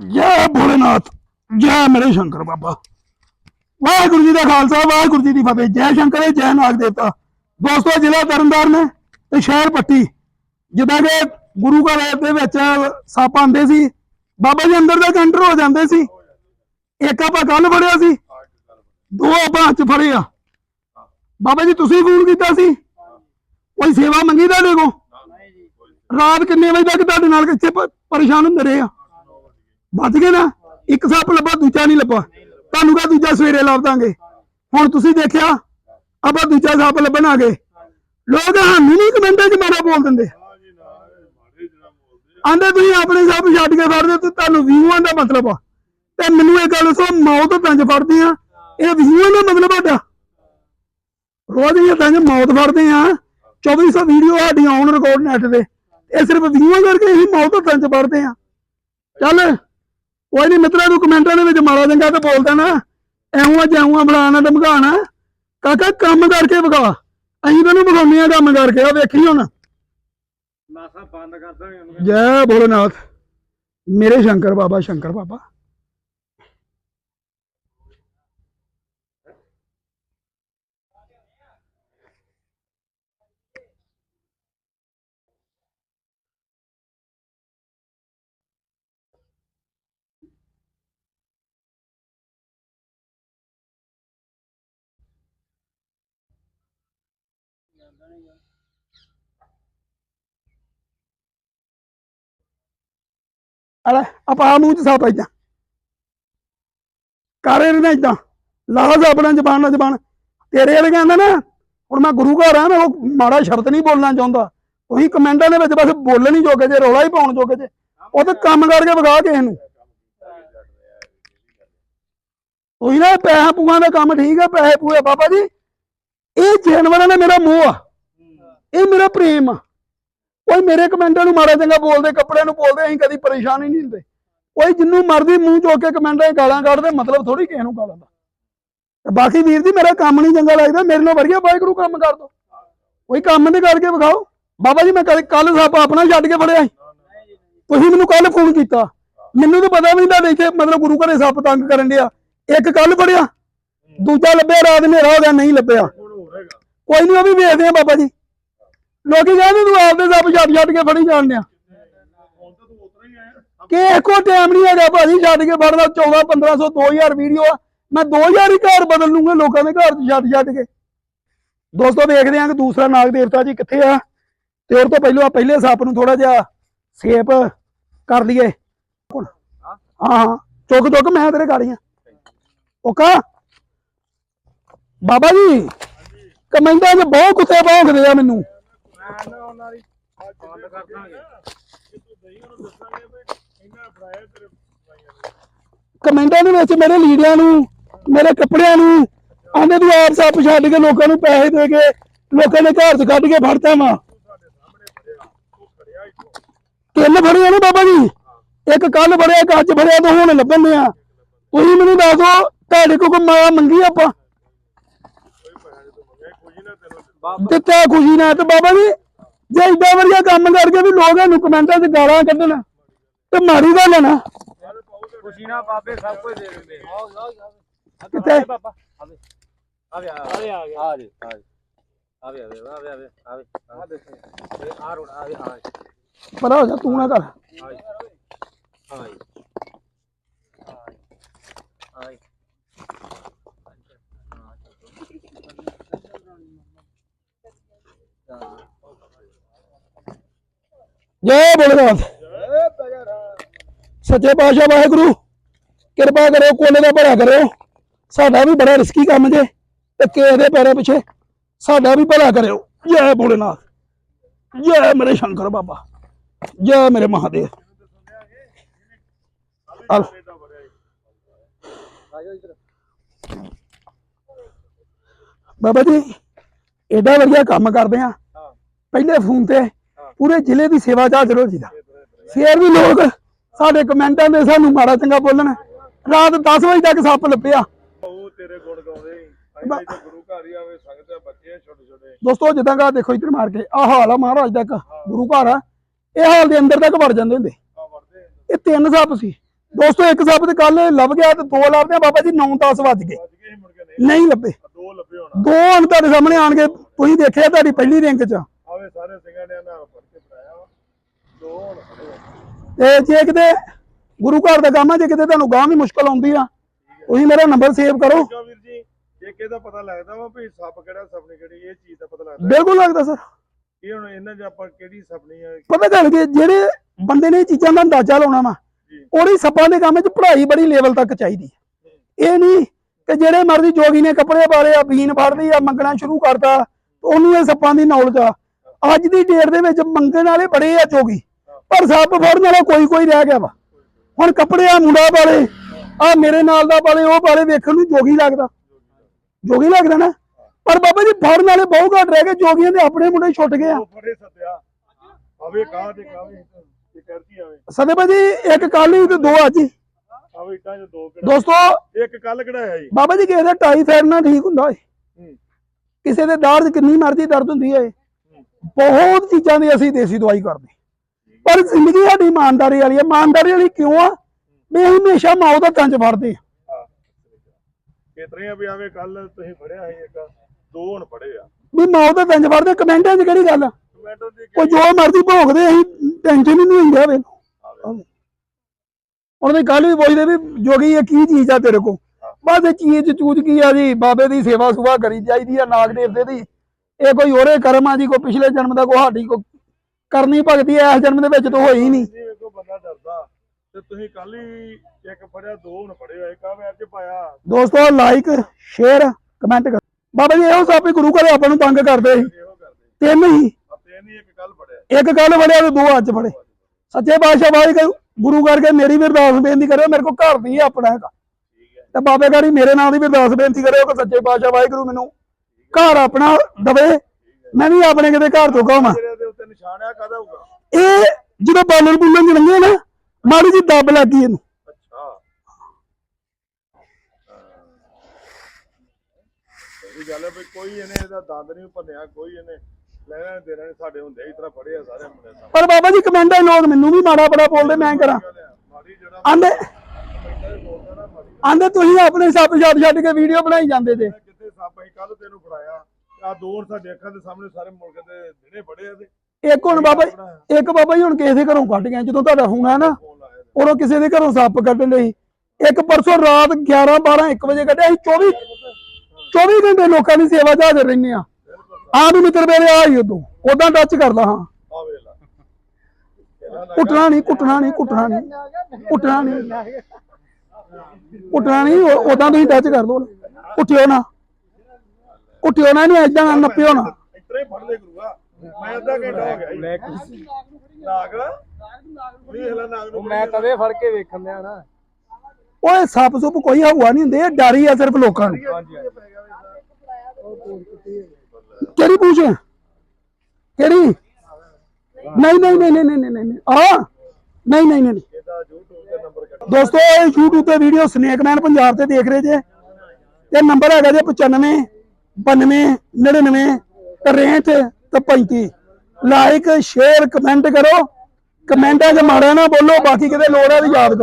ਜੈ ਭੋਲੇਨਾਥ ਜੈ ਮੇਰੇ ਸ਼ੰਕਰ ਬਾਬਾ। ਵਾਹਿਗੁਰੂ ਜੀ ਦਾ ਖਾਲਸਾ ਵਾਹਿਗੁਰੂ ਜੀ ਦੀ ਫਤਿਹ। ਜੈ ਸ਼ੰਕਰ ਹੈ, ਜੈ ਨਾਗ ਦੇਵਤਾ। ਦੋਸਤੋ ਜ਼ਿਲ੍ਹਾ ਤਰਨਤਾਰਨ ਹੈ ਤੇ ਸ਼ਹਿਰ ਪੱਟੀ। ਜਿੱਦਾਂ ਕਿ ਗੁਰੂ ਘਰ ਦੇ ਵਿੱਚ ਸੱਪ ਆਉਂਦੇ ਸੀ ਬਾਬਾ ਜੀ ਅੰਦਰ ਦਾ ਕੰਟਰ ਹੋ ਜਾਂਦੇ ਸੀ। ਇੱਕ ਆਪਾਂ ਕੱਲ ਫੜਿਆ ਸੀ ਦੋ ਆਪਾਂ ਹੱਥ ਫੜੇ ਆ। ਬਾਬਾ ਜੀ ਤੁਸੀਂ ਫੋਨ ਕੀਤਾ ਸੀ? ਕੋਈ ਸੇਵਾ ਮੰਗੀ ਤੁਹਾਡੇ ਕੋ ਰਾਤ ਕਿੰਨੇ ਵਜੇ ਤੱਕ ਤੁਹਾਡੇ ਨਾਲ ਕਿੱਥੇ ਪਰੇਸ਼ਾਨ ਹੁੰਦੇ ਰਹੇ ਆ? ਬਚ ਗਏ ਨਾ, ਇੱਕ ਸੱਪ ਲੱਭਾ, ਦੂਜਾ ਨਹੀਂ ਲੱਭਾ। ਤੁਹਾਨੂੰ ਕਹਾ ਦੂਜਾ ਸਵੇਰੇ ਲੱਭ ਦਾਂਗੇ। ਹੁਣ ਤੁਸੀਂ ਦੇਖਿਆ, ਆਪਾਂ ਦੂਜਾ ਸੱਪ ਲੱਭਣ ਆ ਗਏ। ਲੋਕ ਸਾਨੂੰ ਨਹੀਂ ਕਮੈਂਟਾਂ 'ਚ ਮਾਰਾ ਬੋਲ ਦਿੰਦੇ। ਆਂਦੇ, ਤੁਸੀਂ ਆਪਣੇ ਸੱਪ ਛੱਡ ਕੇ ਫੜਦੇ ਤੇ ਤੁਹਾਨੂੰ ਵਿਊਆਂ ਦਾ ਮਤਲਬ ਆ। ਤੇ ਮੈਨੂੰ ਇਹ ਗੱਲ ਸੋ ਮੌਤ ਤੰਜ ਫੜਦੇ ਆ। ਇਹ ਵਿਊਆਂ ਦਾ ਮਤਲਬ ਆਡਾ ਰੋਜ਼ ਹੀ ਤੰਜ ਮੌਤ ਫੜਦੇ ਆ। 2400 ਵੀਡੀਓ ਸਾਡੀ ਆਨ ਰਿਕਾਰਡ ਨੈਟ ਤੇ। ਇਹ ਸਿਰਫ ਵਿਊਆਂ ਕਰਕੇ ਹੀ ਮੌਤ ਤੰਜ ਫੜਦੇ ਆ। ਚੱਲ। ਕੋਈ ਨਹੀਂ ਮਿੱਤਰਾਂ ਨੂੰ ਕਮੈਂਟਾਂ ਦੇ ਵਿੱਚ ਮਾੜਾ ਚੰਗਾ ਤੇ ਬੋਲਦਾ ਨਾ ਐਉਂ ਜਾਉਂ ਬਲਾਣਾ ਧਮਕਾਣਾ ਕਾਕਾ ਕੰਮ ਕਰਕੇ ਵਿਖਾ ਅਸੀਂ ਤੈਨੂੰ ਵਿਖਾਉਂਦੇ ਆ ਕੰਮ ਕਰਕੇ ਆ ਵੇਖੀ ਹੁਣ। ਨਾਸਾ ਬੰਦ ਕਰ ਦਾਂਗੇ ਜੈ ਭੋਲੇਨਾਥ। ਮੇਰੇ ਸ਼ੰਕਰ ਬਾਬਾ ਸ਼ੰਕਰ ਬਾਬਾ। ਅਲੇ, ਆਪਾ ਮੂੰਹ ਚ ਸਾਪ ਇਦਾਂ। ਕਰੇ ਨਾ ਇਦਾਂ। ਲਾਜ਼ ਆਪਣਾ ਜ਼ਬਾਨ ਨਾਲ ਜ਼ਬਾਨ। ਤੇਰੇ ਵਾਲੇ ਕਹਿੰਦਾ ਨਾ, ਹੁਣ ਮੈਂ ਗੁਰੂ ਘਰ ਆ, ਮੈਂ ਉਹ ਮਾੜਾ ਸ਼ਬਦ ਨਹੀਂ ਬੋਲਣਾ ਚਾਹੁੰਦਾ। ਉਹੀ ਕਮੈਂਟਾਂ ਦੇ ਵਿੱਚ ਬਸ ਬੋਲਣ ਹੀ ਜੋਗੇ ਜੇ, ਰੌਲਾ ਹੀ ਪਾਉਣ ਜੋਗੇ ਜੇ। ਉਹ ਤਾਂ ਕੰਮ ਕਰਕੇ ਵਿਖਾ ਕਿਸੇ ਨੂੰ ਉਹੀ ਨਾ, ਪੈਸਾ ਪੂਆਂ ਦਾ ਕੰਮ ਠੀਕ ਆ, ਪੈਸੇ ਪੂਏ ਬਾਬਾ ਜੀ, ਇਹ ਜਾਨਵਰਾਂ ਦਾ ਮੇਰਾ ਮੋਹ ਆ। ਇਹ ਮੇਰਾ ਪ੍ਰੇਮ ਆ। ਕੋਈ ਮੇਰੇ ਕਮੈਂਟਾਂ ਨੂੰ ਮਾੜਾ ਚੰਗਾ ਬੋਲਦੇ, ਕੱਪੜਿਆਂ ਨੂੰ ਬੋਲਦੇ, ਅਸੀਂ ਕਦੀ ਪਰੇਸ਼ਾਨ ਹੀ ਨਹੀਂ ਹੁੰਦੇ। ਕੋਈ ਜਿੰਨੂੰ ਮਰਦੀ ਮੂੰਹ ਚੋਕ ਕੇ ਕਮੈਂਟਾਂ ਗਾਲਾਂ ਕੱਢਦੇ ਮਤਲਬ ਥੋੜੀ ਕਿਸੇ ਨੂੰ ਗਾਲਾਂ ਦਾ। ਤੇ ਬਾਕੀ ਵੀਰ ਜੀ, ਮੇਰਾ ਕੰਮ ਨਹੀਂ ਚੰਗਾ ਲੱਗਦਾ, ਮੇਰੇ ਨਾਲ ਵਧੀਆ ਵਾਹਿਗੁਰੂ ਕੰਮ ਕਰ ਦੋ। ਕੋਈ ਕੰਮ ਤੇ ਕਰਕੇ ਵਿਖਾਓ। ਬਾਬਾ ਜੀ, ਮੈਂ ਕੱਲ ਕੱਲ ਸੱਪ ਆਪਣਾ ਛੱਡ ਕੇ ਫੜਿਆ ਸੀ। ਤੁਸੀਂ ਮੈਨੂੰ ਕੱਲ ਫੋਨ ਕੀਤਾ। ਮੈਨੂੰ ਤਾਂ ਪਤਾ ਵੀ ਨਹੀਂ ਤੁਹਾਡੇ ਇੱਥੇ ਮਤਲਬ ਗੁਰੂ ਘਰੇ ਸੱਪ ਤੰਗ ਕਰਨ ਡਿਆ। ਇੱਕ ਕੱਲ ਫੜਿਆ, ਦੂਜਾ ਲੱਭਿਆ, ਰਾਤ ਹਨੇਰਾ ਹੋ ਗਿਆ, ਨਹੀਂ ਲੱਭਿਆ। ਕੋਈ ਨਹੀਂ, ਉਹ ਵੀ ਵੇਖਦੇ ਆ ਬਾਬਾ ਜੀ। ਲੋਕੀ ਕਹਿੰਦੇ ਤੂੰ ਆਪਦੇ ਸੱਪ ਛੱਡ ਛੱਡ ਕੇ ਫੜੀ ਜਾਣ ਡਿਆ ਕਿ ਇੱਕੋ ਟਾਈਮ ਨਹੀਂ ਹੈਗਾ ਭਾਜੀ, ਛੱਡ ਕੇ ਫੜਦਾ 14 1500 2000 ਵੀਡੀਓ ਆ। ਮੈਂ 2000 ਹੀ ਘਰ ਬਦਲ ਲੂੰਗਾ ਲੋਕਾਂ ਦੇ ਘਰ ਛੱਡ ਛੱਡ ਕੇ। ਦੋਸਤੋ ਵੇਖਦੇ ਆਂ ਕਿ ਦੂਸਰਾ ਨਾਗ ਦੇਵਤਾ ਜੀ ਕਿੱਥੇ ਆ। ਤੇ ਉਹ ਤੋਂ ਪਹਿਲਾਂ ਆਹ ਪਹਿਲੇ ਸੱਪ ਨੂੰ ਥੋੜਾ ਜਿਹਾ ਸੇਪ ਕਰ ਲਈਏ। ਹਾਂ ਹਾਂ। ਚੁੱਕ ਚੁੱਕ, ਮੈਂ ਤੇਰੇ ਗਾੜੀਆਂ ਓਕਾ। ਬਾਬਾ ਜੀ, ਕਮੈਂਟਾਂ 'ਚ ਬਹੁਤ ਕੁੱਤੇ ਭੌਂਕਦੇ ਆ ਮੈਨੂੰ। ਮੈਂ ਨਾ ਉਹਨਾਂ ਦੀ ਬੰਦ ਕਰ ਦਾਂਗੇ। ਤੂੰ ਦਹੀਂ ਉਹਨੂੰ ਦੱਸਾਂਗੇ ਵੀ ਇਹਨਾਂ ਫੜਾਇਆ ਤੇਰੇ ਭਾਈਆਂ ਨੇ ਕਮੈਂਟਾਂ ਦੇ ਵਿੱਚ ਮੇਰੇ ਲੀੜਿਆਂ ਨੂੰ ਮੇਰੇ ਕੱਪੜਿਆਂ ਨੂੰ ਆਂਦੇ ਤੂੰ ਆਪ ਸੱਪ ਛੱਡ ਕੇ ਲੋਕਾਂ ਨੂੰ ਪੈਸੇ ਦੇ ਕੇ ਲੋਕਾਂ ਦੇ ਘਰ 'ਚ ਕੱਢ ਕੇ ਫੜਦਾ ਵਾ। ਸਾਡੇ ਸਾਹਮਣੇ ਫੜਿਆ ਤੂੰ ਖੜਿਆ ਇੱਥੋਂ ਤਿੰਨ ਫੜੇ ਨੇ ਬਾਬਾ ਜੀ। ਇੱਕ ਕੱਲ ਫੜਿਆ ਇੱਕ ਅੱਜ ਫੜਿਆ ਤਾਂ ਹੁਣ ਲੱਭਣ ਨੇ ਆ ਤੁਸੀਂ ਮੈਨੂੰ ਦੱਸ ਤੁਹਾਡੇ ਕੋਲ ਕੋਈ ਮਾਇਆ ਮੰਗੀ ਆਪਾਂ ਕੋਈ ਪੈਸੇ ਤੋਂ ਮੰਗਿਆ ਕੋਈ ਨਾ ਤੈਨੂੰ ਦਿੱਤਾ ਖੁਸ਼ੀ ਨਾਲ ਤੇ ਬਾਬਾ ਜੀ ਜੇ ਏਡਾ ਵਧੀਆ ਕੰਮ ਕਰਕੇ ਵੀ ਲੋਕ ਇਹਨੂੰ ਕਮੈਂਟਾਂ 'ਚ ਗਾਲਾਂ ਕੱਢਣ ਤੇ ਮਾੜੀ ਗੱਲ ਹੈ ਨਾ। ਖੁਸ਼ੀ ਨਾਲ ਬਾਬੇ ਸਭ ਕੁਝ ਦੇ ਦਿੰਦੇ ਕਿੱਥੇ ਬਾਬਾ। ਆਵੇ। ਆਵੇ ਆਵੇ। ਆ ਗਿਆ ਆ ਜੀ ਆ ਜੀ ਆਵੇ ਆਵੇ ਆਵੇ ਆਵੇ ਆਵੇ। ਆ ਦੇਖ। ਆ ਰੋੜ ਆਵੇ ਆ ਪਰਾ ਹੋ ਜਾ ਤੂੰ ਨਾ ਕਰ। ਆਈ ਆਈ ਜੈ ਬੋਲਨਾਥ ਸੱਚੇ ਪਾਤਸ਼ਾਹ ਵਾਹਿਗੁਰੂ ਕਿਰਪਾ ਕਰੋ ਕੋਲੇ ਦਾ ਭਲਾ ਕਰਿਓ ਸਾਡਾ ਵੀ ਬੜਾ ਰਿਸਕੀ ਕੰਮ ਜੇ ਤੇ ਕਿਸੇ ਦੇ ਪੈਰਾਂ ਪਿੱਛੇ। ਸਾਡਾ ਵੀ ਭਲਾ ਕਰਿਓ। ਜੈ ਭੋਲੇਨਾਥ ਜੈ ਮੇਰੇ ਸ਼ੰਕਰ ਬਾਬਾ। ਜੈ ਮੇਰੇ ਮਹਾਦੇਵ। ਬਾਬਾ ਜੀ ਏਡਾ ਵਧੀਆ ਕੰਮ ਕਰਦੇ ਆ। ਪਹਿਲੇ ਫੋਨ ਤੇ ਪੂਰੇ ਜ਼ਿਲ੍ਹੇ ਦੀ ਸੇਵਾ ਚਾਹ ਚਲੋ ਜੀ ਦਾ। ਫੇਰ ਵੀ ਲੋਕ ਸਾਡੇ ਕਮੈਂਟਾਂ ਦੇ ਸਾਨੂੰ ਮਾੜਾ ਚੰਗਾ ਬੋਲਣ। ਰਾਤ 10 ਵਜੇ ਤੱਕ ਸੱਪ ਲੱਭਿਆ। ਉਹ ਤੇਰੇ ਗੁਣ ਗਾਉਂਦੇ। ਅਸੀਂ ਤਾਂ ਗੁਰੂ ਘਰ ਹੀ ਆਵੇ ਸੰਗਤ ਬੱਚੇ ਛੋਟੇ ਛੋਟੇ। ਦੋਸਤੋ ਜਿੱਦਾਂ ਕਾ ਦੇਖੋ ਇੱਧਰ ਮਾਰ ਕੇ। ਆਹ ਹਾਲ ਆ ਮਹਾਰਾਜ ਤੱਕ ਗੁਰੂ ਘਰ ਆ। ਇਹ ਹਾਲ ਦੇ ਅੰਦਰ ਤੱਕ ਵੜ ਜਾਂਦੇ ਹੁੰਦੇ। ਇਹ ਤਿੰਨ ਸੱਪ ਸੀ। ਦੋਸਤੋ ਇੱਕ ਸੱਪ ਤੇ ਕੱਲ ਲੱਭ ਗਿਆ ਤੇ ਦੋ ਲੱਭਦੇ ਆ। ਬਾਬਾ ਜੀ 9-10 ਵੱਜ ਗਏ। ਨਹੀਂ ਲੱਭੇ। ਦੋ ਲੱਭੇ ਹੋਣਾ। ਦੋ ਹੁਣ ਤੁਹਾਡੇ ਸਾਹਮਣੇ ਆਣ ਕੇ ਤੁਸੀਂ ਦੇਖਿਆ ਤੁਹਾਡੀ ਪਹਿਲੀ ਰਿੰਗ 'ਚ ਆਵੇ ਸਾਰੇ ਸਿੰਘਾਂ ਨੇ ਨਾਲ ਫੜ ਕੇ ਫੜਾਇਆ ਵਾ ਦੋ ਹੁਣ ਫੜੇ ਆ। ਤੇ ਜੇ ਕਿਤੇ ਗੁਰੂ ਘਰ ਦਾ ਕੰਮ ਆ ਜੇ ਕਿਤੇ ਤੁਹਾਨੂੰ ਗਾਂ ਵੀ ਮੁਸ਼ਕਲ ਆਉਂਦੀ ਆ ਤੁਸੀਂ ਮੇਰਾ ਨੰਬਰ ਸੇਵ ਕਰੋ। ਵੀਰ ਜੀ ਇੱਕ ਇਹਦਾ ਪਤਾ ਲੱਗਦਾ ਵਾ ਵੀ ਸੱਪ ਕਿਹੜਾ ਸਪਨੀ ਕਿਹੜੀ ਇਹ ਚੀਜ਼ ਦਾ ਪਤਾ ਲੱਗਦਾ। ਬਿਲਕੁਲ ਲੱਗਦਾ ਸਰ। ਇਹ ਹੁਣ ਇਹਨਾਂ 'ਚ ਆਪਾਂ ਕਿਹੜੀ ਸਪਨੀ ਆ ਪਤਾ ਕੀ ਹੈ, ਜਿਹੜੇ ਬੰਦੇ ਨੇ ਇਹ ਚੀਜ਼ਾਂ ਦਾ ਅੰਦਾਜ਼ਾ ਲਾਉਣਾ ਵਾ। ਉਹਦੀ ਸੱਪਾਂ ਦੇ ਕੰਮ 'ਚ ਪੜ੍ਹਾਈ ਬੜੀ ਲੈਵਲ ਤੱਕ ਚਾਹੀਦੀ ਇਹ ਨਹੀਂ ਕਿ ਜਿਹੜੇ ਮਰਜ਼ੀ ਜੋਗੀ ਨੇ ਕੱਪੜੇ ਪਾਲੇ ਆ ਬੀਨ ਫੜ ਲਈ ਆ ਮੰਗਣਾ ਸ਼ੁਰੂ ਕਰਤਾ ਉਹਨੂੰ ਇਹ ਸੱਪਾਂ ਦੀ ਨੌਲੇਜ ਆ। ਅੱਜ ਦੀ ਡੇਟ ਦੇ ਵਿੱਚ ਮੰਗਣ ਵਾਲੇ ਬੜੇ ਆ ਜੋਗੀ। ਪਰ ਸੱਪ ਫੜਨ ਵਾਲਾ ਕੋਈ ਕੋਈ ਰਹਿ ਗਿਆ ਵਾ। ਹੁਣ ਕੱਪੜੇ ਆ ਮੁੰਡਾ ਪਾਲੇ ਆ ਮੇਰੇ ਨਾਲ ਦਾ ਪਾਲੇ ਉਹ ਪਾਲੇ ਵੇਖਣ ਨੂੰ ਜੋਗੀ ਲੱਗਦਾ। ਜੋਗੀ ਲੱਗਦਾ ਨਾ? ਪਰ ਬਾਬਾ ਜੀ ਫੜਨ ਵਾਲੇ ਬਹੁਤ ਘੱਟ ਰਹਿ ਗਏ ਜੋਗੀਆਂ ਦੇ ਆਪਣੇ ਮੁੰਡੇ ਛੁੱਟ ਗਏ ਆ। ਫੜੇ ਸੱਦਿਆ। ਆਵੇ ਕਾਹ ਤੇ ਕਾਵੇ ਇਹ ਕਰਦੀ ਆਵੇ। ਸਦੇ ਭਾਜੀ ਇੱਕ ਕੱਲ ਹੀ ਤੇ ਦੋ ਅੱਜ ਹੀ। ਆਵੇ ਦੋ ਕਿਹੜਾ। ਦੋਸਤੋ ਇੱਕ ਕੱਲ ਕਢਾਇਆ ਜੀ ਬਾਬਾ ਜੀ ਕਿਸੇ ਦਾ ਟਾਈਫਾਇਡ ਨਾਲ ਠੀਕ ਹੁੰਦਾ ਏ। ਹੂੰ। ਕਿਸੇ ਦੇ 'ਚ ਕਿੰਨੀ ਮਰਜ਼ੀ ਦਰਦ ਹੁੰਦੀ ਏ। ਬਹੁਤ ਚੀਜ਼ਾਂ ਦੀ ਅਸੀਂ ਦੇਸੀ ਦਵਾਈ ਕਰਦੇ। ਪਰ ਜ਼ਿੰਦਗੀ ਸਾਡੀ ਇਮਾਨਦਾਰੀ ਵਾਲੀ ਹੈ ਇਮਾਨਦਾਰੀ ਵਾਲੀ ਕਿਉਂ ਆ? ਵੀ ਅਸੀਂ ਹਮੇਸ਼ਾ ਮੌਤ ਹੱਥਾਂ 'ਚ ਫੜਦੇ ਆ। ਕਿਤਰੇ ਆ ਵੀ ਆਵੇ ਕੱਲ ਤੁਸੀਂ ਫੜਿਆ ਸੀ ਇੱਕ ਦੋ ਹੁਣ ਫੜੇ ਆ। ਵੀ ਮੌਤ ਹੱਥਾਂ 'ਚ ਫੜਦੇ ਕਮੈਂਟਾਂ 'ਚ ਕਿਹੜੀ ਗੱਲ ਆ? ਦੀ ਕੋਈ ਜੋ ਮਰਜ਼ੀ ਭੋਗਦੇ ਅਸੀਂ ਟੈਨਸ਼ਨ ਹੀ ਨਹੀਂ ਹੁੰਦੀ ਉਹਨਾਂ ਦੇ ਕੱਲ ਵੀ ਪੁੱਛਦੇ ਵੀ ਜੋਗੀ ਇਹ ਕੀ ਚੀਜ਼ ਆ ਤੇਰੇ ਕੋ ਬਸ ਇਹ ਚੀਜ਼ ਚੂਜ ਕੀ ਆ ਜੀ? ਬਾਬੇ ਦੀ ਸੇਵਾ ਸੁਭਾ ਕਰੀ ਜਾਈਦੀ ਆ ਨਾਗ ਦੇਵਤੇ ਦੀ। ਇਹ ਕੋਈ ਹੋਰੇ ਕਰਮ ਆ ਜੀ ਕੋਈ ਪਿਛਲੇ ਜਨਮ ਦਾ ਕੋਈ ਸਾਡੀ ਕੋ ਕਰਨੀ ਭਗਤੀ ਐ ਇਸ ਜਨਮ ਦੇ ਵਿੱਚ ਤਾਂ ਹੋਈ ਨਹੀਂ। ਜੀ ਵੇਖੋ ਬੰਦਾ ਡਰਦਾ। ਤੇ ਤੁਸੀਂ ਕੱਲ ਹੀ ਇੱਕ ਫੜਿਆ ਦੋ ਹੁਣ ਫੜੇ ਹੋਏ। ਕਾਵੇ ਅੱਜ ਪਾਇਆ। ਦੋਸਤੋ ਲਾਈਕ ਸ਼ੇਅਰ ਕਮੈਂਟ ਕਰ। ਬਾਬਾ ਜੀ ਇਹੋ ਸਾਪੀ ਗੁਰੂ ਘਰੇ ਆਪਾਂ ਨੂੰ ਤੰਗ ਕਰਦੇ ਸੀ। ਇਹੋ ਕਰਦੇ। ਤਿੰਨ ਹੀ। ਆ ਤੇ ਨਹੀਂ ਇੱਕ ਕੱਲ ਫੜਿਆ। ਇੱਕ ਗੱਲ ਫੜਿਆ ਤੇ ਦੋ ਅੱਜ ਫੜੇ। ਸੱਚੇ ਬਾਦਸ਼ਾਹ ਵਾਹਿਗੁਰੂ ਗੁਰੂ ਕਰਕੇ ਮੇਰੀ ਵੀ ਅਰਦਾਸ ਬੇਨਤੀ ਕਰਿਓ ਮੇਰੇ ਕੋ ਘਰ ਨਹੀਂ ਆਪਣਾ ਹੈਗਾ। ਠੀਕ ਹੈ। ਤੇ ਬਾਬੇ ਗਾਰੀ ਮੇਰੇ ਨਾਂ ਦੀ ਵੀ ਅਰਦਾਸ ਬੇਨਤੀ ਕਰਿਓ ਕਿ ਸੱਚੇ ਬਾਦਸ਼ਾਹ ਵਾਹਿਗੁਰੂ ਮੈਨੂੰ ਘਰ ਆਪਣਾ ਦਵੇ। ਮੈਂ ਵੀ ਆਪਣੇ ਕਿਤੇ ਘਰ ਤੋਂ ਕਹਾਂ ਦੇ ਨਿਸ਼ਾਨ ਆ ਕਾਦਾ ਹੋਊਗਾ? ਇਹ ਜਦੋਂ ਬਾਲਣ ਬੁੱਲਣ ਚ ਲੰਘੇ ਨਾ ਮਾੜੀ ਜੀ ਦੱਬ ਲੱਗੀ ਇਹਨੂੰ। ਅੱਛਾ। ਇਹ ਗੱਲ ਹੈ ਵੀ ਕੋਈ ਇਹਨੇ ਇਹਦਾ ਦੰਦ ਨਹੀਂ ਭੰਨਿਆ ਕੋਈ ਇਹਨੇ ਲੈਣਾ ਨੀ ਦੇਣਾ ਨੀ, ਸਾਡੇ ਹੁੰਦੇ ਹੀ ਤਰ੍ਹਾਂ ਫੜੇ ਆ ਸਾਰੇ ਮੁੰਡੇ ਸਾਹਿਬ ਪਰ ਬਾਬਾ ਜੀ ਕਮੈਂਟਾਂ ਲੋਕ ਮੈਨੂੰ ਵੀ ਮਾੜਾ ਬੜਾ ਬੋਲਦੇ ਮੈਂ ਕਰਾਂ। ਮਾੜੀ ਜਿਹੜਾ ਆਂਦੇ ਹੀ ਆਂਦੇ ਤੁਸੀਂ ਆਪਣੇ ਸੱਪ ਛੱਡ ਛੱਡ ਕੇ ਵੀਡੀਓ ਬਣਾਈ ਜਾਂਦੇ ਜੇ। ਕਿੱਥੇ ਸੱਪ ਅਸੀਂ ਕੱਲ ਤੈਨੂੰ ਫੜਾਇਆ। ਆ ਦੋ ਹੁਣ ਸਾਡੇ ਅੱਖਾਂ ਦੇ ਸਾਹਮਣੇ ਸਾਰੇ ਮੁਲਕ ਦੇ ਦਿਨੇ ਫੜੇ ਆ ਤੇ ਇੱਕ ਹੁਣ ਬਾਬਾ ਜੀ- ਇੱਕ ਬਾਬਾ ਜੀ ਹੁਣ ਕਿਸੇ ਦੇ ਘਰੋਂ ਕੱਢ ਗਿਆ ਜਦੋਂ ਤੁਹਾਡਾ ਹੋਣਾ ਨਾ ਫੋਨ ਲਾਇਆ ਤੇ। ਉਦੋਂ ਕਿਸੇ ਦੇ ਘਰੋਂ ਸੱਪ ਕੱਢਣ ਲਈ। ਇੱਕ ਪਰਸੋਂ ਰਾਤ 11 12 1 ਵਜੇ ਕੱਢਿਆ ਅਸੀਂ 24 24 ਘੰਟੇ ਲੋਕਾਂ ਦੀ ਸੇਵਾ 'ਚ ਹਾਜ਼ਰ ਰਹਿੰਦੇ ਆ ਆ ਵੀ ਮਿੱਤਰ ਮੇਰੇ ਆ ਹੀ ਉਦੋਂ ਉਦਾਂ ਟੱਚ ਕਰਦਾ ਹਾਂ। ਆ ਵੇਖ ਲਾ। ਇਹਨਾਂ ਦਾ ਕੁੱਟਣਾ ਨਹੀਂ ਕੁੱਟਣਾ ਨਹੀਂ ਕੁੱਟਣਾ ਨਹੀਂ। ਕੁੱਟਣਾ ਨਹੀਂ। ਕੁੱਟਣਾ ਨਹੀਂ ਉਦਾਂ ਤੁਸੀਂ ਟੱਚ ਕਰ ਦੋ ਉੱਠਿਓ ਨਾ। ਉੱਠਿਓ ਨਾ ਨਹੀਂ ਐਦਾਂ ਨਾ ਨੱਪਿਓ ਨਾ। ਇਤਰੇ ਫੜ ਲੈ ਗੁਰੂਆ। ਮੈਂ ਅੱਧਾ ਘੰਟਾ ਹੋ ਗਿਆ ਜੀ। ਨਾਗ? ਵੇਖ ਲੈ ਨਾਗ ਨੂੰ ਮੈਂ ਤਵੇ ਫੜ ਕੇ ਵੇਖਣ ਦਿਆ ਨਾ। ਓਏ ਸੱਪ ਸੁੱਪ ਕੋਈ ਹਵਾ ਨਹੀਂ ਹੁੰਦੇ ਇਹ ਡਰ ਹੀ ਆ ਸਿਰਫ ਲੋਕਾਂ ਨੂੰ। ਕਿਹੜੀ ਪੂਛ ਕਿਹੜੀ? ਨਹੀਂ ਨਹੀਂ ਨਹੀਂ ਨਹੀਂ ਨਹੀਂ ਨਹੀਂ ਨਹੀਂ। ਆ! ਨਹੀਂ ਨਹੀਂ ਨਹੀਂ ਇਹਦਾ YouTube ਤੇ ਨੰਬਰ ਕੱਢ। ਦੋਸਤੋ ਇਹ YouTube ਤੇ ਵੀਡੀਓ ਸਨੇਕਮੈਨ ਪੰਜਾਬ ਤੇ ਦੇਖ ਰਹੇ ਜੇ। ਤੇ ਨੰਬਰ ਹੈਗਾ ਜੇ 95 92 99 63 ਤੇ 35 ਲਾਈਕ ਸ਼ੇਅਰ, ਕਮੈਂਟ ਕਰੋ। ਕਮੈਂਟਾਂ 'ਚ ਮਾੜਾ ਨਾ ਬੋਲੋ, ਬਾਕੀ ਕਿਤੇ ਲੋੜ ਹੈ ਵੀ ਯਾਦ ਕਰੋ।